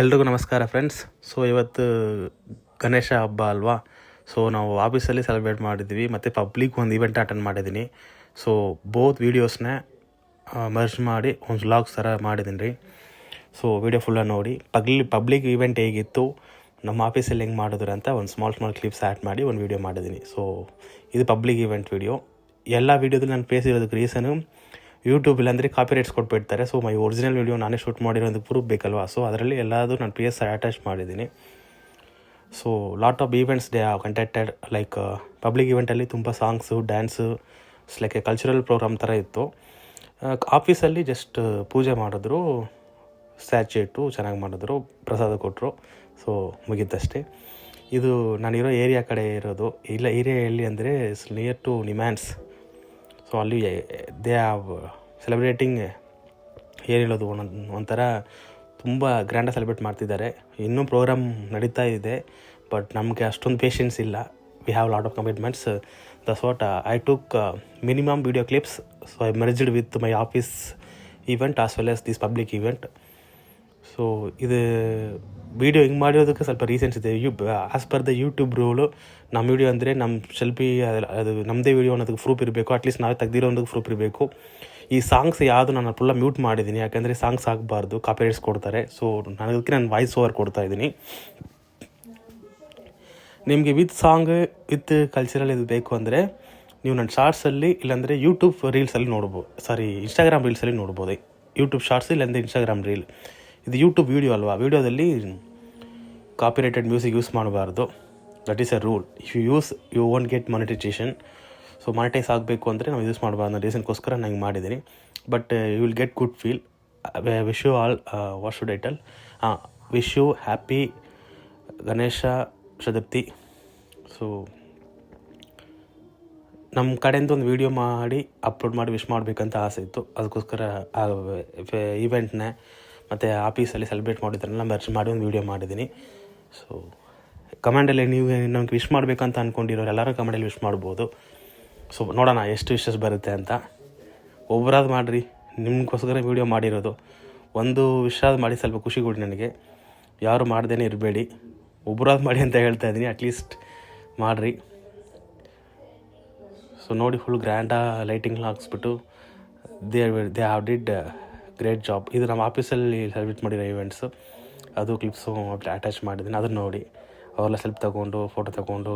ಎಲ್ರಿಗೂ ನಮಸ್ಕಾರ friends so ಇವತ್ತು ಗಣೇಶ ಹಬ್ಬ ಅಲ್ವಾ? ಸೊ ನಾವು ಆಫೀಸಲ್ಲಿ ಸೆಲೆಬ್ರೇಟ್ ಮಾಡಿದ್ವಿ. ಮತ್ತು ಪಬ್ಲಿಕ್ ಒಂದು ಇವೆಂಟ್ ಅಟೆಂಡ್ ಮಾಡಿದ್ದೀನಿ. ಸೊ ಬೋತ್ ವೀಡಿಯೋಸ್ನ ಮರ್ಜ್ ಮಾಡಿ ಒಂದು ವ್ಲಾಗ್ಸ್ ಥರ ಮಾಡಿದ್ದೀನಿ. ರೀ ಸೊ ವೀಡಿಯೋ ಫುಲ್ಲಾಗಿ ನೋಡಿ. ಪಬ್ಲಿ ಪಬ್ಲಿಕ್ ಇವೆಂಟ್ ಹೇಗಿತ್ತು? ನಮ್ಮ ಆಫೀಸಲ್ಲಿ ಹೆಂಗೆ ಮಾಡಿದ್ರು ಅಂತ ಒಂದು ಸ್ಮಾಲ್ ಸ್ಮಾಲ್ ಕ್ಲಿಪ್ಸ್ ಆ್ಯಡ್ ಮಾಡಿ ಒಂದು ವೀಡಿಯೋ ಮಾಡಿದ್ದೀನಿ. ಸೊ ಇದು ಪಬ್ಲಿಕ್ ಇವೆಂಟ್ ವೀಡಿಯೋ ಎಲ್ಲ ವೀಡಿಯೋದಲ್ಲಿ ನಾನು ಫೇಸ್ ಇರೋದಕ್ಕೆ ರೀಸನು ಯೂಟ್ಯೂಬ್ ಅಂದರೆ ಕಾಪಿ ರೈಟ್ಸ್ ಕೊಟ್ಬಿಡ್ತಾರೆ. ಸೊ ಮೈ ಒರಿಜಿನಲ್ ವೀಡಿಯೋ ನಾನೇ ಶೂಟ್ ಮಾಡಿರೋದು ಪ್ರೂಫ್ ಬೇಕಲ್ವಾ? ಸೊ ಅದರಲ್ಲಿ ಎಲ್ಲದೂ ನಾನು ಪಿ ಎಸ್ ಅಟ್ಯಾಚ್ ಮಾಡಿದ್ದೀನಿ. So lot of events they conducted like public ಈವೆಂಟಲ್ಲಿ ತುಂಬ songs dance like cultural programme ಥರ ಇತ್ತು. ಆಫೀಸಲ್ಲಿ ಜಸ್ಟ್ ಪೂಜೆ ಮಾಡಿದ್ರು. ಸ್ಟ್ಯಾಚು ಇಟ್ಟು ಚೆನ್ನಾಗಿ ಮಾಡಿದ್ರು, ಪ್ರಸಾದ ಕೊಟ್ಟರು ಸೊ ಮುಗೀತಷ್ಟೇ. ಇದು ನಾನಿರೋ ಏರಿಯಾ ಕಡೆ ಇರೋದು. ಇಲ್ಲ ಏರಿಯಾ ಎಲ್ಲಿ ಅಂದರೆ ನಿಯರ್ ಟು ನಿಮ್ಯಾನ್ಸ್ ಸೊ ಅಲ್ಲಿ ದೇ ಆವ್ ಸೆಲೆಬ್ರೇಟಿಂಗ್ ಏನು ಹೇಳೋದು ಒಂದೊಂದು ಒಂಥರ ತುಂಬ ಗ್ರ್ಯಾಂಡಾಗಿ ಸೆಲೆಬ್ರೇಟ್ ಮಾಡ್ತಿದ್ದಾರೆ. ಇನ್ನೂ ಪ್ರೋಗ್ರಾಮ್ ನಡೀತಾ ಇದೆ ಬಟ್ ನಮಗೆ ಅಷ್ಟೊಂದು ಪೇಷನ್ಸ್ ಇಲ್ಲ. We have lot of commitments thus what I took minimum video clips so I merged with my office event as well as this public event so ಇದು ವೀಡಿಯೋ ಹಿಂಗೆ ಮಾಡಿರೋದಕ್ಕೆ ಸ್ವಲ್ಪ ರೀಸನ್ಸ್ ಇದೆ. You as per the YouTube rule ನಮ್ಮ video ಅಂದರೆ ನಮ್ಮ selfie ಅದು ನಮ್ಮದೇ ವೀಡಿಯೋ ಅನ್ನೋದಕ್ಕೆ ಪ್ರೂಫ್ ಇರಬೇಕು. ಅಟ್ಲೀಸ್ಟ್ ನಾವು ತೆಗ್ದಿರೋ ಒಂದಕ್ಕೆ ಪ್ರೂಫ್ ಇರಬೇಕು. ಈ ಸಾಂಗ್ಸ್ ಯಾವುದು ನಾನು ಫುಲ್ಲ ಮ್ಯೂಟ್ ಮಾಡಿದ್ದೀನಿ ಯಾಕೆಂದರೆ ಸಾಂಗ್ಸ್ ಆಗಬಾರ್ದು ಕಾಪಿರೈಟ್ಸ್ ಕೊಡ್ತಾರೆ. ಸೊ ಅದಕ್ಕೆ ನಾನು ವಾಯ್ಸ್ ಓವರ್ ಕೊಡ್ತಾ ಇದ್ದೀನಿ. ನಿಮಗೆ ವಿತ್ ಸಾಂಗ್ ವಿತ್ ಕಲ್ಚರಲ್ ಇದು ಬೇಕು ಅಂದರೆ ನೀವು ನನ್ನ ಶಾರ್ಟ್ಸಲ್ಲಿ ಇಲ್ಲಾಂದರೆ ಯೂಟ್ಯೂಬ್ ರೀಲ್ಸಲ್ಲಿ ನೋಡ್ಬೋದು ಸಾರಿ ಇನ್ಸ್ಟಾಗ್ರಾಮ್ ರೀಲ್ಸಲ್ಲಿ ನೋಡ್ಬೋದು. ಯೂಟ್ಯೂಬ್ ಶಾರ್ಟ್ಸ್ ಇಲ್ಲಾಂದರೆ ಇನ್ಸ್ಟಾಗ್ರಾಮ್ ರೀಲ್ ಇದು ಯೂಟ್ಯೂಬ್ ವೀಡಿಯೋ ಅಲ್ವಾ? ವೀಡಿಯೋದಲ್ಲಿ ಕಾಪಿರೈಟೆಡ್ ಮ್ಯೂಸಿಕ್ ಯೂಸ್ ಮಾಡಬಾರ್ದು. That is a rule if you use you won't get monetisation so monetise ಆಗಬೇಕು ಅಂದರೆ ನಾವು ಯೂಸ್ ಮಾಡಬಾರ್ದು ಅನ್ನೋ ರೀಸನ್ಗೋಸ್ಕರ ನಾನು ಮಾಡಿದ್ದೀನಿ. But you will get good feel wish you all what should I tell ಹಾಂ wish you happy Ganesha Chaturthi so ನಮ್ಮ ಕಡೆಯಿಂದ ಒಂದು ವೀಡಿಯೋ ಮಾಡಿ ಅಪ್ಲೋಡ್ ಮಾಡಿ ವಿಶ್ ಮಾಡಬೇಕಂತ ಆಸೆ ಇತ್ತು. ಅದಕ್ಕೋಸ್ಕರ ಈವೆಂಟ್ನ ಮತ್ತು ಆಫೀಸಲ್ಲಿ ಸೆಲೆಬ್ರೇಟ್ ಮಾಡಿದ್ರನ್ನೆಲ್ಲ ಮೆರ್ಜ್ ಮಾಡಿ ಒಂದು ವೀಡಿಯೋ ಮಾಡಿದ್ದೀನಿ. ಸೊ ಕಮೆಂಡಲ್ಲಿ ನೀವು ನಮಗೆ ವಿಶ್ ಮಾಡಬೇಕಂತ ಅಂದ್ಕೊಂಡಿರೋರು ಎಲ್ಲರೂ ಕಮೆಂಡಲ್ಲಿ ವಿಶ್ ಮಾಡ್ಬೋದು. ಸೊ ನೋಡೋಣ ಎಷ್ಟು ವಿಶಸ್ ಬರುತ್ತೆ ಅಂತ. ಒಬ್ಬರಾದ ಮಾಡಿರಿ, ನಿಮಗೋಸ್ಕರ ವೀಡಿಯೋ ಮಾಡಿರೋದು. ಒಂದು ವಿಷಯ ಮಾಡಿ ಸ್ವಲ್ಪ ಖುಷಿ ಕೊಡಿ ನನಗೆ. ಯಾರು ಮಾಡ್ದೇನೆ ಇರಬೇಡಿ. ಒಬ್ಬರಾದ ಮಾಡಿ ಅಂತ ಹೇಳ್ತಾ ಇದ್ದೀನಿ ಅಟ್ಲೀಸ್ಟ್ ಮಾಡಿರಿ. ಸೊ ನೋಡಿ ಫುಲ್ ಗ್ರ್ಯಾಂಡಾ lighting ಹಾಕ್ಸ್ಬಿಟ್ಟು they they have did great job ಇದು ನಮ್ಮ ಆಫೀಸಲ್ಲಿ ಸೆಲೆಬ್ರೇಟ್ ಮಾಡಿರೋ ಇವೆಂಟ್ಸು ಅದು ಕ್ಲಿಪ್ಸು ಅಟ್ಯಾಚ್ ಮಾಡಿದ್ದೀನಿ. ಅದನ್ನು ನೋಡಿ. ಅವರೆಲ್ಲ ಸೆಲ್ಫ್ ತೊಗೊಂಡು ಫೋಟೋ ತೊಗೊಂಡು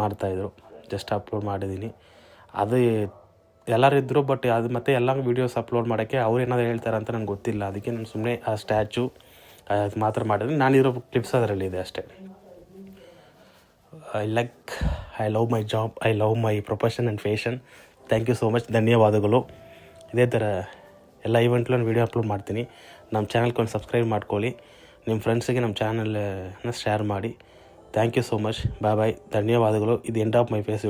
ಮಾಡ್ತಾಯಿದ್ರು ಜಸ್ಟ್ ಅಪ್ಲೋಡ್ ಮಾಡಿದ್ದೀನಿ. ಅದು ಎಲ್ಲರೂ ಇದ್ದರು ಬಟ್ ಅದು ಮತ್ತೆ ಎಲ್ಲ ವೀಡಿಯೋಸ್ ಅಪ್ಲೋಡ್ ಮಾಡೋಕ್ಕೆ ಅವ್ರು ಏನಾದ್ರು ಹೇಳ್ತಾರೆ ಅಂತ ನನಗೆ ಗೊತ್ತಿಲ್ಲ. ಅದಕ್ಕೆ ನಾನು ಸುಮ್ಮನೆ ಆ ಸ್ಟ್ಯಾಚು ಅದು ಮಾತ್ರ ಮಾಡಿದ್ದೀನಿ. ನಾನಿರೋ ಕ್ಲಿಪ್ಸ್ ಅದರಲ್ಲಿದೆ ಅಷ್ಟೇ. I like I love my job I love my profession and fashion thank you so much ಧನ್ಯವಾದಗಳು. ಇದೇ ಥರ ಎಲ್ಲ ಈವೆಂಟ್ಲೂ ವೀಡಿಯೋ ಅಪ್ಲೋಡ್ ಮಾಡ್ತೀನಿ. ನಮ್ಮ ಚಾನಲ್ಗೆ ಒಂದು ಸಬ್ಸ್ಕ್ರೈಬ್ ಮಾಡ್ಕೊಳ್ಳಿ. ನಿಮ್ಮ ಫ್ರೆಂಡ್ಸಿಗೆ ನಮ್ಮ ಚಾನಲ್ನ ಶೇರ್ ಮಾಡಿ. Thank you so much bye bye ಧನ್ಯವಾದಗಳು. ಇದು ಎಂಡ್ ಆಫ್ ಮೈ ಫೇಸ್